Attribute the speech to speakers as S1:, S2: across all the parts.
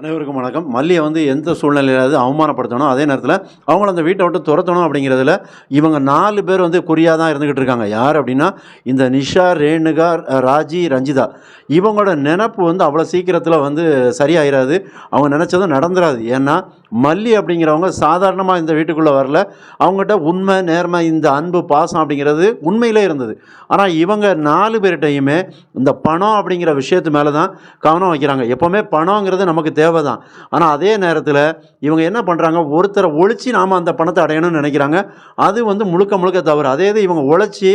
S1: அனைவருக்கும் வணக்கம். மல்லியை வந்து எந்த சூழ்நிலையிலாவது அவமானப்படுத்தணும் அதே நேரத்தில் அவங்கள அந்த வீட்டை விட்டு துரத்தணும் அப்படிங்கிறதுல இவங்க நாலு பேர் வந்து குறியாக தான் இருந்துக்கிட்டு இருக்காங்க. யார் அப்படின்னா இந்த நிஷா ரேணுகா ராஜி ரஞ்சிதா. இவங்களோட நினப்பு வந்து அவ்வளோ சீக்கிரத்தில் வந்து சரியாயிராது. அவங்க நினச்சதும் நடந்துராது. ஏன்னா மல்லி அப்படிங்கிறவங்க சாதாரணமாக இந்த வீட்டுக்குள்ளே வரல. அவங்ககிட்ட உண்மை நேர்மை இந்த அன்பு பாசம் அப்படிங்கிறது உண்மையிலே இருந்தது. ஆனால் இவங்க நாலு பேர்கிட்டையுமே இந்த பணம் அப்படிங்கிற விஷயத்து மேலே தான் கவனம் வைக்கிறாங்க. எப்போவுமே பணங்கிறது நமக்கு தேவை தான் ஆனால் அதே நேரத்தில் இவங்க என்ன பண்ணுறாங்க ஒருத்தரை ஒழிச்சு நாம் அந்த பணத்தை அடையணும்னு நினைக்கிறாங்க. அது வந்து முழுக்க முழுக்க தவறு. அதே இது இவங்க உழைச்சி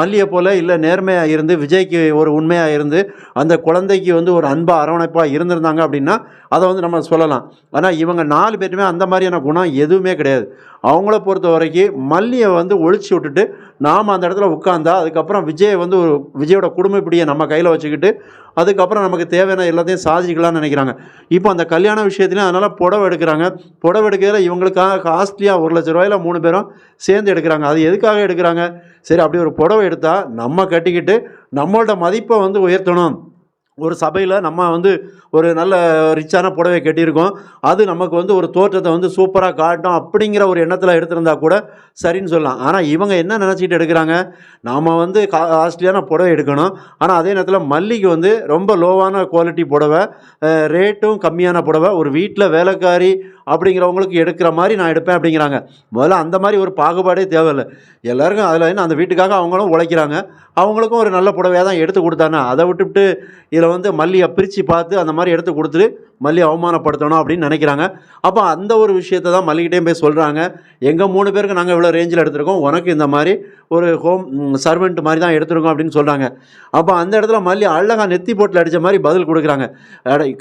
S1: மல்லியை போல் இல்லை நேர்மையாக இருந்து விஜய்க்கு ஒரு உண்மையாக இருந்து அந்த குழந்தைக்கு வந்து ஒரு அன்பாக அரவணைப்பாக இருந்திருந்தாங்க அப்படின்னா அதை வந்து நம்ம சொல்லலாம். ஆனால் இவங்க நாலு பேருமே அந்த மாதிரியான குணம் எதுவுமே கிடையாது. அவங்கள பொறுத்த வரைக்கும் மல்லியை வந்து ஒழிச்சு விட்டுட்டு நாம் அந்த இடத்துல உட்காந்தா அதுக்கப்புறம் விஜயை வந்து ஒரு விஜயோட குடும்பப்படியை நம்ம கையில் வச்சுக்கிட்டு அதுக்கப்புறம் நமக்கு தேவையான எல்லாத்தையும் சாதிக்கலாம்னு நினைக்கிறாங்க. இப்போ அந்த கல்யாண விஷயத்துலையும் அதனால் புடவை எடுக்கிறாங்க. புடவை எடுக்கிறதுல இவங்களுக்காக காஸ்ட்லியாக ஒரு லட்ச ரூபாயில் மூணு பேரும் சேர்ந்து எடுக்கிறாங்க. அது எதுக்காக எடுக்கிறாங்க? சரி அப்படி ஒரு புடவை எடுத்தால் நம்ம கட்டிக்கிட்டு நம்மளோட மதிப்பை வந்து உயர்த்தணும். ஒரு சபையில் நம்ம வந்து ஒரு நல்ல ரிச்சான புடவை கட்டியிருக்கோம். அது நமக்கு வந்து ஒரு தோற்றத்தை வந்து சூப்பராக காட்டும் அப்படிங்கிற ஒரு எண்ணத்தில் எடுத்திருந்தா கூட சரின்னு சொல்லலாம். ஆனால் இவங்க என்ன நினச்சிக்கிட்டு எடுக்கிறாங்க? நாம் வந்து கா காஸ்ட்லியான புடவை எடுக்கணும். ஆனால் அதே நேரத்தில் மல்லிக்கு வந்து ரொம்ப லோவான குவாலிட்டி புடவை ரேட்டும் கம்மியான புடவை. ஒரு வீட்டில் வேலைக்காரி அப்படிங்கிறவங்களுக்கு எடுக்கிற மாதிரி நான் எடுப்பேன் அப்படிங்கிறாங்க. முதல்ல அந்த மாதிரி ஒரு பாகுபாடே தேவையில்லை. எல்லாருக்கும் அதில் என்ன அந்த வீட்டுக்காக அவங்களும் உழைக்கிறாங்க. அவங்களுக்கும் ஒரு நல்ல புடவையாக தான் எடுத்து கொடுத்தாங்க. அதை விட்டுவிட்டு இதில் வந்து மல்லியை பிரித்து பார்த்து அந்த மாதிரி எடுத்து கொடுத்துட்டு மல்லி அவமானப்படுத்தணும் அப்படின்னு நினைக்கிறாங்க. அப்போ அந்த ஒரு விஷயத்தை தான் மல்லிகிட்டேயும் போய் சொல்கிறாங்க எங்கள் மூணு பேருக்கு நாங்கள் இவ்வளோ ரேஞ்சில் எடுத்திருக்கோம். உனக்கு இந்த மாதிரி ஒரு ஹோம் சர்வெண்ட் மாதிரி தான் எடுத்திருக்கோம் அப்படின்னு சொல்கிறாங்க அப்போ அந்த இடத்துல மல்லி அழகாக நெத்தி போட்டில் அடித்த மாதிரி பதில் கொடுக்குறாங்க.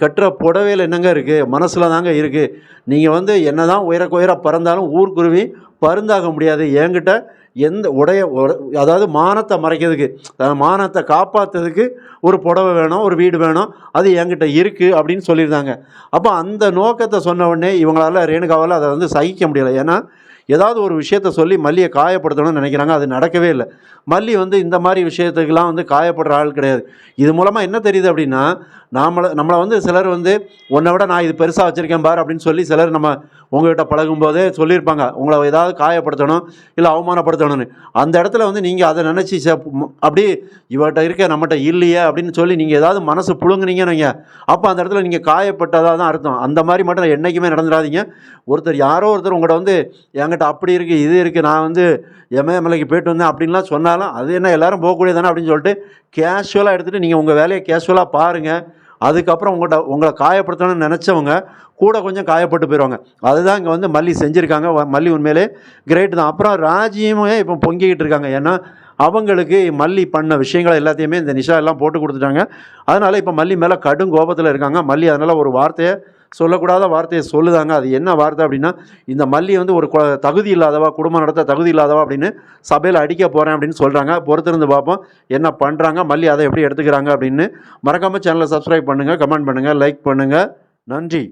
S1: கட்டுற புடவையில் என்னங்க இருக்குது மனசில் தாங்க இருக்குது நீங்கள் வந்து என்ன தான் உயர உயர பறந்தாலும் ஊர்க்குருவி பருந்தாக முடியாது. என்கிட்ட எந்த உடைய உட- அதாவது மானத்தை மறைக்கிறதுக்கு அதாவது மானத்தை காப்பாற்றுறதுக்கு ஒரு புடவை வேணும் ஒரு வீடு வேணும். அது என்கிட்ட இருக்குது அப்படின்னு சொல்லியிருந்தாங்க. அப்போ அந்த நோக்கத்தை சொன்ன உடனே இவங்களால ரேணுகாவால் அதை வந்து சகிக்க முடியலை. ஏன்னா ஏதாவது ஒரு விஷயத்த சொல்லி மல்லியை காயப்படுத்தணும்னு நினைக்கிறாங்க அது நடக்கவே இல்லை. மல்லி வந்து இந்த மாதிரி விஷயத்துக்கெல்லாம் வந்து காயப்படுற ஆள் கிடையாது. இது மூலமாக என்ன தெரியுது அப்படின்னா நம்மளை நம்மளை வந்து சிலர் வந்து உன்னை விட நான் இது பெருசாக வச்சுருக்கேன் பார் அப்படின்னு சொல்லி சிலர் நம்ம உங்கள்கிட்ட பழகும்போதே சொல்லியிருப்பாங்க. உங்களை ஏதாவது காயப்படுத்தணும் இல்லை அவமானப்படுத்தணும்னு. அந்த இடத்துல வந்து நீங்கள் அதை நினச்சி அப்படி இவர்கிட்ட இருக்க நம்மகிட்ட இல்லையே அப்படின்னு சொல்லி நீங்கள் ஏதாவது மனசு புழுங்குனீங்கன்னு நீங்கள் அப்போ அந்த இடத்துல நீங்கள் காயப்பட்டதாக தான் அர்த்தம். அந்த மாதிரி மட்டும் என்றைக்குமே நடந்துடாதீங்க. ஒருத்தர் யாரோ ஒருத்தர் உங்கள்கிட்ட வந்து என்கிட்ட அப்படி இருக்குது இது இருக்குது நான் வந்து எம்ஏஎம்எல்ஏக்கு போயிட்டு வந்தேன் அப்படின்லாம் சொன்னாலும் அது என்ன எல்லாரும் போகக்கூடியதானே அப்படின்னு சொல்லிட்டு கேஷுவலாக எடுத்துகிட்டு நீங்கள் உங்கள் வேலையை கேஷுவலாக பாருங்கள் அதுக்கப்புறம் உங்கள்கிட்ட உங்களை காயப்படுத்தணும்னு நினச்சவங்க கூட கொஞ்சம் காயப்பட்டு போயிடுவாங்க அதுதான் இங்கே வந்து மல்லி செஞ்சுருக்காங்க. மல்லி உண்மையிலே கிரேட் தான். அப்புறம் ராஜியுமே இப்போ பொங்கிக்கிட்டு இருக்காங்க? ஏன்னா அவங்களுக்கு மல்லி பண்ண விஷயங்களை எல்லாத்தையுமே இந்த நிஷா எல்லாம் போட்டு கொடுத்துட்டாங்க. அதனால் இப்போ மல்லி மேலே கடும் கோபத்தில் இருக்காங்க. மல்லி அதனால் ஒரு வார்த்தையை சொல்லக்கூடாத வார்த்தையை சொல்லுதாங்க. அது என்ன வார்த்தை அப்படின்னா இந்த மல்லி வந்து ஒரு கொ- தகுதி இல்லாதவா குடும்பம் நடத்த தகுதி இல்லாதவா அப்படின்னு சபையில் அடிக்க போகிறேன் அப்படின்னு சொல்கிறாங்க பொறுத்திருந்து பார்ப்போம் என்ன பண்ணுறாங்க மல்லி அதை எப்படி எடுத்துக்கிறாங்க அப்படின்னு. மறக்காமல் சேனலை சப்ஸ்கிரைப் பண்ணுங்கள் கமெண்ட் பண்ணுங்கள் லைக் பண்ணுங்கள் நன்றி.